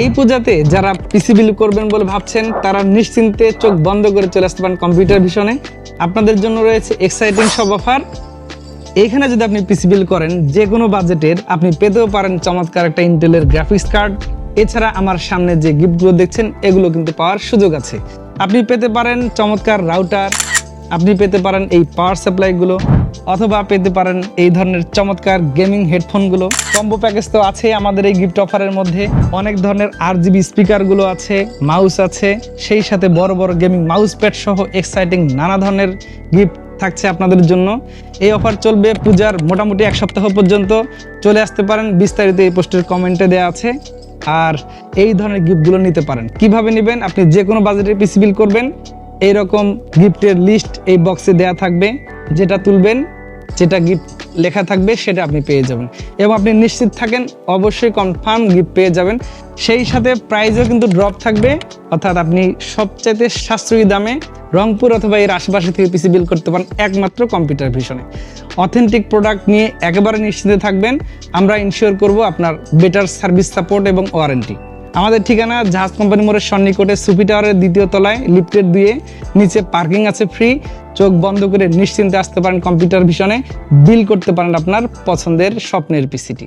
এই পূজাতে যারা পিসি বিল করবেন বলে ভাবছেন, তারা নিশ্চিন্তে চোখ বন্ধ করে চলে আসতে পারেন কম্পিউটার ভীষণে। আপনাদের জন্য রয়েছে এক্সাইটিং সব অফার এইখানে যদি আপনি পিসি বিল করেন, যে কোনো বাজেটের আপনি পেতেও পারেন চমৎকার একটা ইন্টেলের গ্রাফিক্স কার্ড এছাড়া আমার সামনে যে গিফটগুলো দেখছেন, এগুলো কিন্তু পাওয়ার সুযোগ আছে। আপনি পেতে পারেন চমৎকার রাউটার আপনি পেতে পারেন এই পাওয়ার সাপ্লাইগুলো অথবা পেতে পারেন এই ধরনের চমৎকার গেমিং হেডফোনগুলো কম্বো প্যাকেজ তো আছে আমাদের এই গিফট অফারের মধ্যে। অনেক ধরনের আর জিবি স্পিকারগুলো আছে মাউস আছে, সেই সাথে বড় বড় গেমিং মাউস প্যাড সহ এক্সাইটিং নানা ধরনের গিফট থাকছে আপনাদের জন্য। এই অফার চলবে পূজার মোটামুটি এক সপ্তাহ পর্যন্ত। চলে আসতে পারেন, বিস্তারিত এই পোস্টের কমেন্টে দেওয়া আছে। আর এই ধরনের গিফটগুলো নিতে পারেন। কীভাবে নেবেন? আপনি যে কোনো বাজেটে পিসি বিল করবেন। এইরকম গিফটের লিস্ট এই বক্সে দেয়া থাকবে, যেটা তুলবেন, যেটা গিফট লেখা থাকবে, সেটা আপনি পেয়ে যাবেন। এবং আপনি নিশ্চিত থাকেন, অবশ্যই কনফার্ম গিফট পেয়ে যাবেন। সেই সাথে প্রাইজও কিন্তু ড্রপ থাকবে, অর্থাৎ আপনি সবচাইতে সাশ্রয়ী দামে রংপুর অথবা এর আশেপাশে থেকে পিসি বিল করতে পারেন একমাত্র কম্পিউটার ভিশনে অথেন্টিক প্রোডাক্ট নিয়ে একেবারে নিশ্চিন্তে থাকবেন, আমরা ইনশিওর করব আপনার বেটার সার্ভিস সাপোর্ট এবং ওয়ারেন্টি আমাদের ঠিকানা জাহাজ কোম্পানি মোড়ের সন্নিকটে সুপি টাওয়ারের দ্বিতীয় তলায়, লিফটের দিয়ে নিচে পার্কিং আছে ফ্রি চোখ বন্ধ করে নিশ্চিন্তে আসতে পারেন কম্পিউটার ভিশনে বিল করতে পারেন আপনার পছন্দের স্বপ্নের পিসিটি